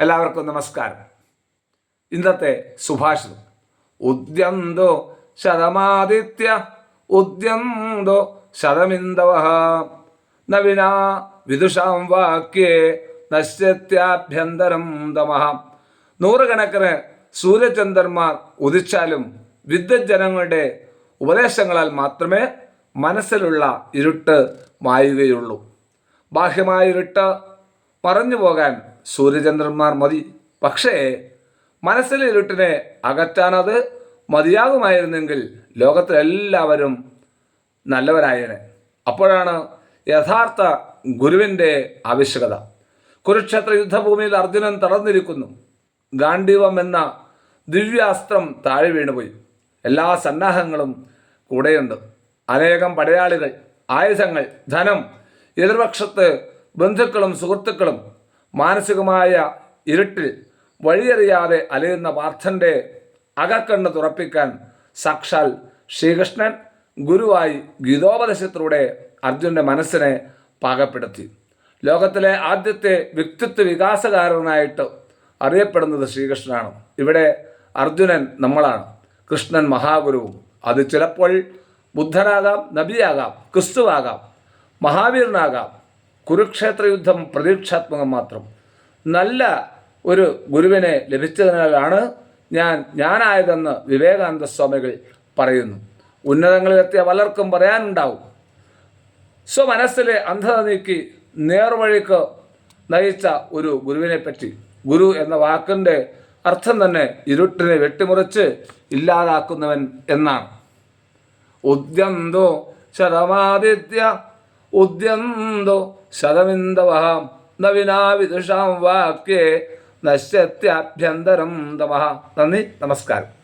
എല്ലാവർക്കും നമസ്കാരം. ഇന്നത്തെ സുഭാഷിതം. ഉദ്യന്തോ ശതമാദിത്യ ഉദ്യന്തോ ശതമിന്ദവ. നവിന വിദുഷാം വാക്യേ നശ്യത്യാഭ്യന്തരം തമഹ നൂറുകണക്കിന് സൂര്യചന്ദ്രന്മാർ ഉദിച്ചാലും വിദ്വജ്ജനങ്ങളുടെ ഉപദേശങ്ങളാൽ മാത്രമേ മനസ്സിലുള്ള ഇരുട്ട് മായുകയുള്ളൂ. ബാഹ്യമായ ഇരുട്ട് പറഞ്ഞു പോകാൻ സൂര്യചന്ദ്രന്മാർ മതി. പക്ഷേ മനസ്സിലെ ഇരുട്ടിനെ അകറ്റാനത് മതിയാകുമായിരുന്നെങ്കിൽ ലോകത്തിലെല്ലാവരും നല്ലവരായേനെ. അപ്പോഴാണ് യഥാർത്ഥ ഗുരുവിന്റെ ആവശ്യകത. കുരുക്ഷേത്ര യുദ്ധഭൂമിയിൽ അർജുനൻ തളർന്നിരിക്കുന്നു. ഗാന്ഡീവം എന്ന ദിവ്യാസ്ത്രം താഴെ വീണുപോയി. എല്ലാ സന്നാഹങ്ങളും കൂടെയുണ്ട്. അനേകം പടയാളികൾ ആയുധങ്ങൾ ധനം എതിർപക്ഷത്ത് ബന്ധുക്കളും സുഹൃത്തുക്കളും മാനസികമായ ഇരുട്ടിൽ വഴിയറിയാതെ അലയുന്ന പാർത്ഥന്റെ അകക്കണ്ണ് തുറപ്പിക്കാൻ സാക്ഷാൽ ശ്രീകൃഷ്ണൻ ഗുരുവായി ഗീതോപദേശത്തിലൂടെ അർജുന്റെ മനസ്സിനെ പാകപ്പെടുത്തി. ലോകത്തിലെ ആദ്യത്തെ വ്യക്തിത്വ വികാസകാരനായിട്ട് അറിയപ്പെടുന്നത് ശ്രീകൃഷ്ണനാണ്. ഇവിടെ അർജുനൻ നമ്മളാണ്. കൃഷ്ണൻ മഹാഗുരുവും. അത് ചിലപ്പോൾ ബുദ്ധനാകാം നബിയാകാം ക്രിസ്തുവാകാം മഹാവീരനാകാം കുരുക്ഷേത്ര യുദ്ധം പ്രതീക്ഷാത്മകം മാത്രം. നല്ല ഒരു ഗുരുവിനെ ലഭിച്ചതിനാലാണ് ഞാൻ ഞാനായതെന്ന് വിവേകാനന്ദ സ്വാമികൾ പറയുന്നു. ഉന്നതങ്ങളിലെത്തിയ പലർക്കും പറയാനുണ്ടാവും. സ്വമനസ്സിലെ അന്ധത നീക്കി നേർവഴിക്ക് നയിച്ച ഒരു ഗുരുവിനെ പറ്റി ഗുരു എന്ന വാക്കിന്റെ അർത്ഥം തന്നെ ഇരുട്ടിനെ വെട്ടിമുറിച്ച് ഇല്ലാതാക്കുന്നവൻ എന്നാണ്. ഉദ്യന്തോ ശതമാദിത്യ ഉദ്യന്തോ ശതമിന്ദവഹാം നവിനാ വിദുഷാം വാക്യേ നശ്യത്യാഭ്യന്തരം തമഹ നന്ദി നമസ്കാരം